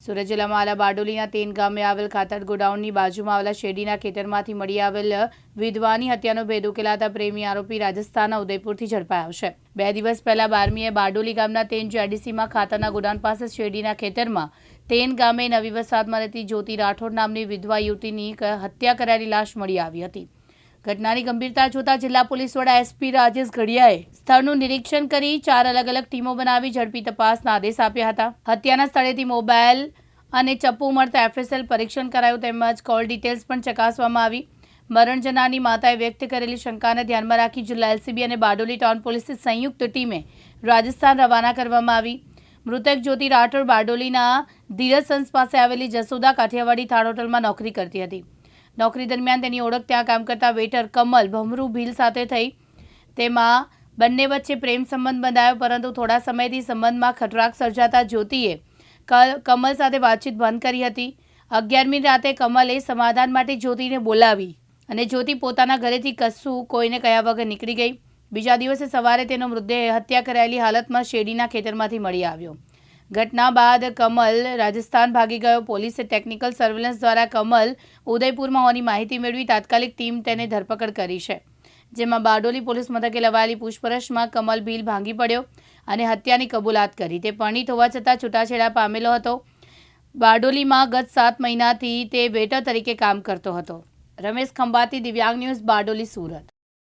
સુરત જિલ્લામાં આલા બારડોલીના તેન ગામે આવેલ ખાતર ગોડાઉનની બાજુમાં આવેલા શેરડીના ખેતરમાંથી મળી આવેલ વિધવાની હત્યાનો ભેદ ઉકેલાતા પ્રેમી આરોપી રાજસ્થાનના ઉદયપુરથી ઝડપાયો છે. બે દિવસ પહેલા બારમીએ બારડોલી ગામના તેન જેડીસીમાં ખાતરના ગોડાઉન પાસે શેરડીના ખેતરમાં તેન ગામે નવી વસાદમાં રહેતી જ્યોતિ રાઠોડ નામની વિધવા યુવતીની હત્યા કરાયેલી લાશ મળી આવી હતી. ઘટનાની ગંભીરતા જોતા જિલ્લા પોલીસ વડા એસપી રાજેશ ઘડિયાએ સ્થળનું નિરીક્ષણ કરી ચાર અલગ અલગ ટીમો બનાવી ઝડપી તપાસના આદેશ આપ્યા હતા. હત્યાના સ્થળેથી મોબાઈલ અને ચપ્પુ મળતા એફએસએલ પરીક્ષણ કરાયું તેમજ કોલ ડિટેલ્સ પણ ચકાસવામાં આવી. મરણ જનાની માતાએ વ્યક્ત કરેલી શંકાને ધ્યાનમાં રાખી જિલ્લા એલસીબી અને બારડોલી ટાઉન પોલીસની સંયુક્ત ટીમે રાજસ્થાન રવાના કરવામાં આવી. મૃતક જ્યોતિ રાઠોડ બારડોલીના ધીરજ સંસ પાસે આવેલી જસોદા કાઠિયાવાડી થાળ હોટલમાં નોકરી કરતી હતી. નોકરી દરમિયાન તેની ઓળખ ત્યાં કામ કરતા વેટર કમલ ભમરૂ ભીલ સાથે થઈ. તેમાં બંને વચ્ચે પ્રેમ સંબંધ બંધાયો, પરંતુ થોડા સમયથી સંબંધમાં ખટરાક સર્જાતા જ્યોતિએ કમલ સાથે વાતચીત બંધ કરી હતી. અગિયારમી રાતે કમલે સમાધાન માટે જ્યોતિને બોલાવી અને જ્યોતિ પોતાના ઘરેથી કશું કોઈને કહ્યા વગર નીકળી ગઈ. બીજા દિવસે સવારે તેનો મૃતદેહ હત્યા કરાયેલી હાલતમાં શેરડીના ખેતરમાંથી મળી આવ્યો. ઘટના બાદ કમલ રાજસ્થાન ભાગી ગયો. પોલીસે ટેકનિકલ સર્વેલન્સ દ્વારા કમલ ઉદયપુરમાં હોવાની માહિતી મેળવી તાત્કાલિક ટીમ તેને ધરપકડ કરી છે. જેમાં બારડોલી પોલીસ મથકે લવાયેલી પૂછપરછમાં કમલ ભીલ ભાંગી પડ્યો અને હત્યાની કબૂલાત કરી. તે પરણિત હોવા છતાં છૂટાછેડા પામેલો હતો. બારડોલીમાં ગત સાત મહિનાથી તે વેટર તરીકે કામ કરતો હતો. રમેશ ખંભાતી, દિવ્યાંગ ન્યૂઝ, બારડોલી, સુરત.